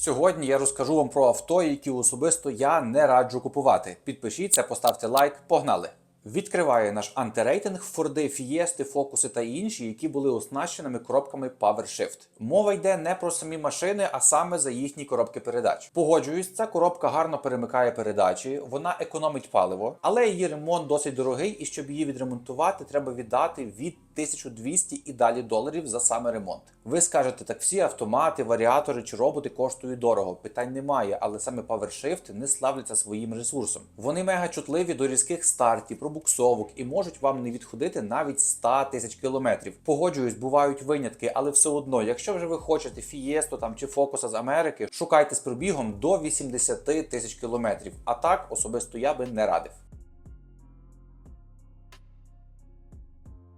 Сьогодні я розкажу вам про авто, які особисто я не раджу купувати. Підпишіться, поставте лайк, погнали! Відкриває наш антирейтинг Форди, Фієсти, Фокуси та інші, які були оснащеними коробками PowerShift. Мова йде не про самі машини, а саме за їхні коробки передач. Погоджуюсь, ця коробка гарно перемикає передачі, вона економить паливо, але її ремонт досить дорогий, і щоб її відремонтувати, треба віддати від 1200 і далі доларів за саме ремонт. Ви скажете, так всі автомати, варіатори чи роботи коштують дорого. Питань немає, але саме PowerShift не славляться своїм ресурсом. Вони мега чутливі до різких стартів, пробуксовок і можуть вам не відходити навіть 100 тисяч кілометрів. Погоджуюсь, бувають винятки, але все одно, якщо вже ви хочете Фієсту там чи Фокуса з Америки, шукайте з пробігом до 80 тисяч кілометрів. А так особисто я би не радив.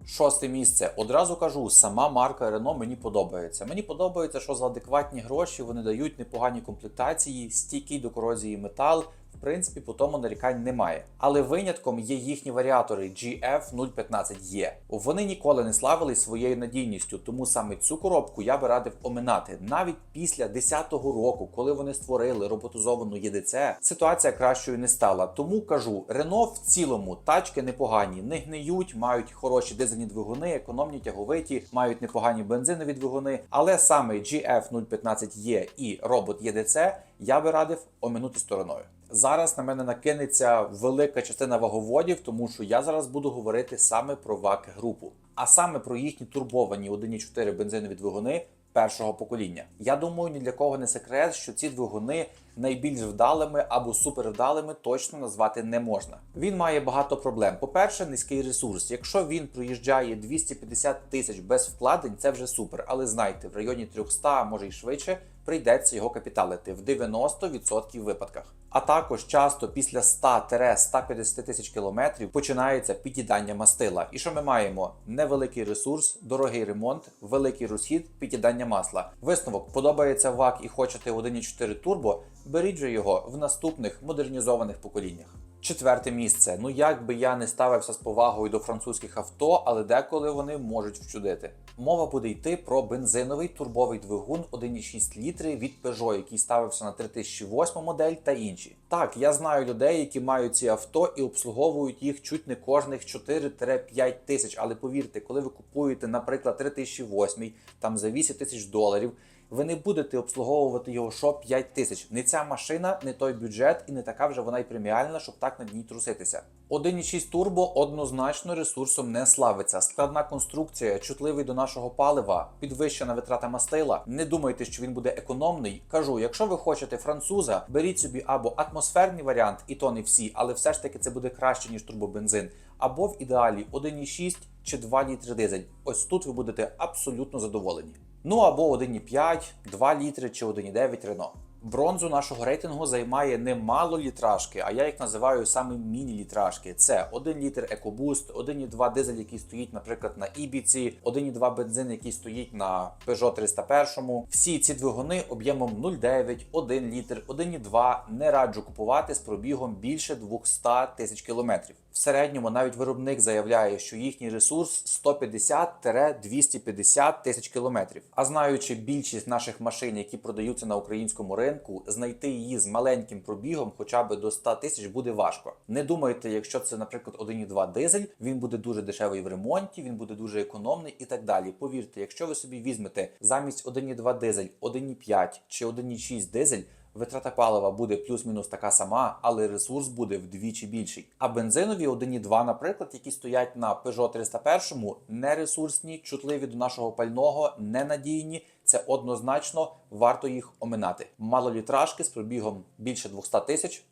Шосте місце. Одразу кажу, сама марка Renault мені подобається. Мені подобається, що за адекватні гроші вони дають непогані комплектації, стійкий до корозії метал. Принципі, по тому нарікань немає. Але винятком є їхні варіатори GF015E. Вони ніколи не славились своєю надійністю, тому саме цю коробку я би радив оминати. Навіть після 10-го року, коли вони створили роботизовану ЄДЦ, ситуація кращою не стала. Тому кажу, Renault в цілому тачки непогані, не гниють, мають хороші дизельні двигуни, економні тяговиті, мають непогані бензинові двигуни. Але саме GF015E і робот ЄДЦ я би радив оминути стороною. Зараз на мене накинеться велика частина ваговодів, тому що я зараз буду говорити саме про ВАК групу, а саме про їхні турбовані 1.4 бензинові двигуни першого покоління. Я думаю, ні для кого не секрет, що ці двигуни найбільш вдалими або супервдалими точно назвати не можна. Він має багато проблем. По-перше, низький ресурс. Якщо він проїжджає 250 тисяч без вкладень, це вже супер. Але знайте, в районі 300, може й швидше, прийдеться його капіталити в 90% випадках. А також часто після 100-150 тисяч кілометрів починається під'їдання мастила. І що ми маємо? Невеликий ресурс, дорогий ремонт, великий розхід, під'їдання масла. Висновок подобається ВАК і хочете 1.4 турбо, беріть же його в наступних модернізованих поколіннях. Четверте місце. Ну як би я не ставився з повагою до французьких авто, але деколи вони можуть вчудити. Мова буде йти про бензиновий турбовий двигун 1,6 літри від Peugeot, який ставився на 3008 модель та інші. Так, я знаю людей, які мають ці авто і обслуговують їх чуть не кожних 4-5 тисяч. Але повірте, коли ви купуєте, наприклад, 3008 там за 8 тисяч доларів. Ви не будете обслуговувати його що 5 тисяч. Не ця машина, не той бюджет і не така вже вона й преміальна, щоб так над ній труситися. 1.6 турбо однозначно ресурсом не славиться. Складна конструкція, чутливий до нашого палива, підвищена витрата мастила. Не думайте, що він буде економний. Кажу, якщо ви хочете француза, беріть собі або атмосферний варіант, і то не всі, але все ж таки це буде краще ніж турбобензин, або в ідеалі 1.6 чи 2 літри дизель. Ось тут ви будете абсолютно задоволені. Ну або 1,5, 2 літри чи 1,9 Рено. Бронзу нашого рейтингу займає не мало літражки, а я їх називаю саме міні-літражки. Це 1 літр EcoBoost, 1,2 дизель, який стоїть, наприклад, на Ібіці, 1,2 бензин, який стоїть на Peugeot 301. Всі ці двигуни об'ємом 0,9, 1 літр, 1,2 не раджу купувати з пробігом більше 200 тисяч кілометрів. В середньому навіть виробник заявляє, що їхній ресурс 150-250 тисяч кілометрів. А знаючи більшість наших машин, які продаються на українському ринку, знайти її з маленьким пробігом, хоча б до 100 тисяч, буде важко. Не думайте, якщо це, наприклад, 1,2 дизель, він буде дуже дешевий в ремонті, він буде дуже економний і так далі. Повірте, якщо ви собі візьмете замість 1,2 дизель, 1,5 чи 1,6 дизель. Витрата палива буде плюс-мінус така сама, але ресурс буде вдвічі більший. А бензинові 1,2, наприклад, які стоять на Peugeot 301, не ресурсні, чутливі до нашого пального, ненадійні. Це однозначно варто їх оминати. Малолітражки з пробігом більше 200 тисяч.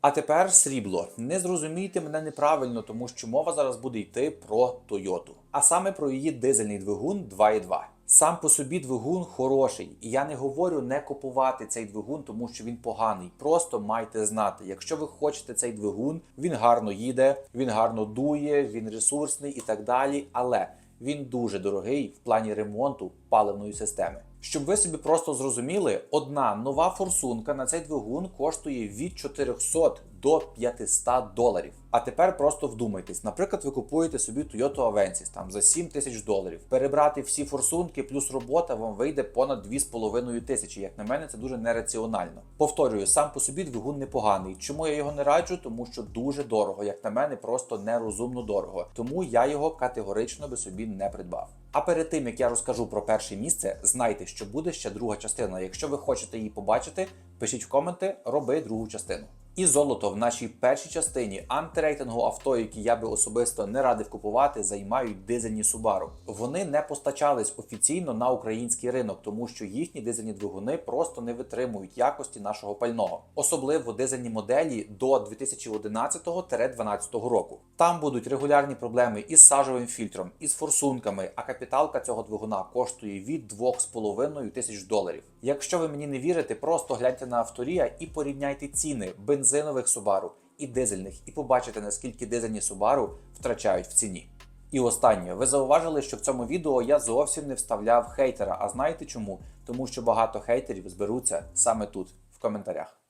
А тепер срібло. Не зрозумійте мене неправильно, тому що мова зараз буде йти про Toyota. А саме про її дизельний двигун 2.2. Сам по собі двигун хороший, і я не говорю не купувати цей двигун, тому що він поганий. Просто майте знати, якщо ви хочете цей двигун, він гарно їде, він гарно дує, він ресурсний і так далі. Але він дуже дорогий в плані ремонту паливної системи. Щоб ви собі просто зрозуміли, одна нова форсунка на цей двигун коштує від 400 до 500 доларів. А тепер просто вдумайтесь. Наприклад, ви купуєте собі Toyota Avensis там за 7 тисяч доларів. Перебрати всі форсунки плюс робота вам вийде понад 2,5 тисячі. Як на мене, це дуже нераціонально. Повторюю, сам по собі двигун непоганий. Чому я його не раджу? Тому що дуже дорого, як на мене, просто нерозумно дорого. Тому я його категорично би собі не придбав. А перед тим як я розкажу про перше місце, знайте, що буде ще друга частина. Якщо ви хочете її побачити, пишіть в коменти, роби другу частину. І золото в нашій першій частині антирейтингу авто, які я би особисто не радив купувати, займають дизельні Subaru. Вони не постачались офіційно на український ринок, тому що їхні дизельні двигуни просто не витримують якості нашого пального, особливо дизельні моделі до 2011-2012 року. Там будуть регулярні проблеми із сажовим фільтром, із форсунками, а капіталка цього двигуна коштує від 2,5 тисяч доларів. Якщо ви мені не вірите, просто гляньте на авторія і порівняйте ціни бензинових Subaru і дизельних, і побачите, наскільки дизельні Subaru втрачають в ціні. І останнє, ви зауважили, що в цьому відео я зовсім не вставляв хейтера. А знаєте чому? Тому що багато хейтерів зберуться саме тут, в коментарях.